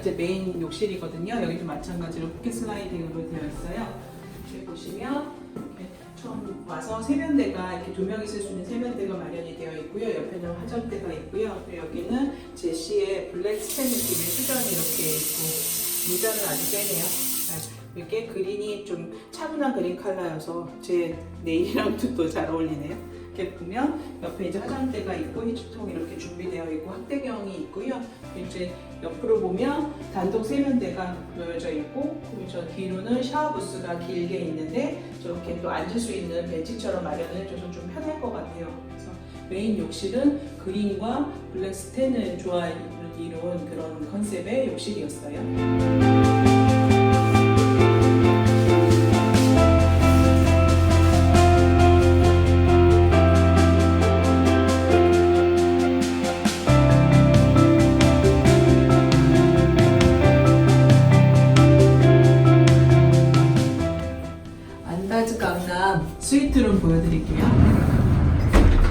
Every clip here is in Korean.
이제 메인 욕실이거든요. 여기도 마찬가지로 포켓 슬라이딩으로 되어 있어요. 여기 보시면 이렇게 처음 와서 세면대가 이렇게 두 명이 쓸 수 있는 세면대가 마련이 되어 있고요. 옆에는 화장대가 있고요. 여기는 제시의 블랙 스텐 느낌의 수전이 이렇게 있고 모자는 아주 세네요. 네, 이렇게 그린이 좀 차분한 그린 컬러여서 제 네일이랑도 또 잘 어울리네요. 이렇게 보면 옆에 이제 화장대가 있고 히치통 이렇게 준비되어 있고 확대경이 있고요. 이제 옆으로 보면 단독 세면대가 놓여져 있고 저 뒤로는 샤워 부스가 길게 있는데 저렇게 또 앉을 수 있는 벤치처럼 마련을 해줘서 좀 편할 것 같아요. 그래서 메인 욕실은 그린과 블랙 스텐을 조화를 이룬 그런 컨셉의 욕실이었어요. 스위트룸 보여드릴게요.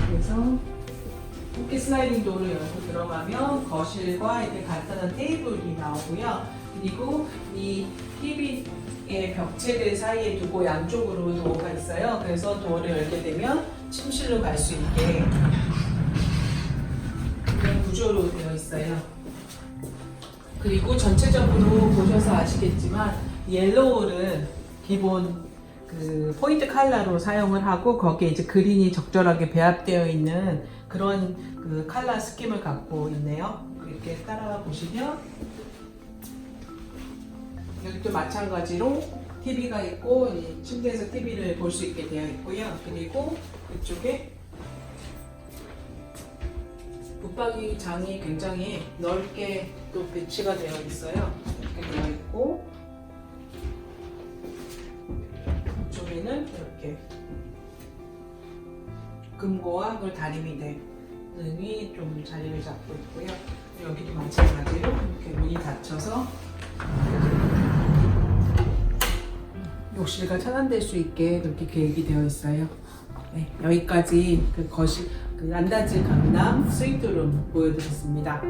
그래서 포켓 슬라이딩 도어를 열고 들어가면 거실과 이렇게 간단한 테이블이 나오고요. 그리고 이 TV의 벽체들 사이에 두고 양쪽으로 도어가 있어요. 그래서 도어를 열게 되면 침실로 갈 수 있게 그런 구조로 되어 있어요. 그리고 전체적으로 보셔서 아시겠지만 옐로우를 기본 그 포인트 컬러로 사용을 하고 거기에 이제 그린이 적절하게 배합되어 있는 그런 그 컬러 스킴을 갖고 있네요. 이렇게 따라가 보시면 여기도 마찬가지로 TV가 있고 이 침대에서 TV를 볼 수 있게 되어 있고요. 그리고 이쪽에 붙박이 장이 굉장히 넓게 또 배치가 되어 있어요. 이렇게 되어 있고 이쪽에는 이렇게 금고와 그 다리미 등이 좀 자리를 잡고 있고요. 여기도 마찬가지로 이렇게 문이 닫혀서 욕실과 차단될 수 있게 그렇게 계획이 되어 있어요. 네, 여기까지 그 거실 그 란다즈 강남 스위트룸 보여드렸습니다.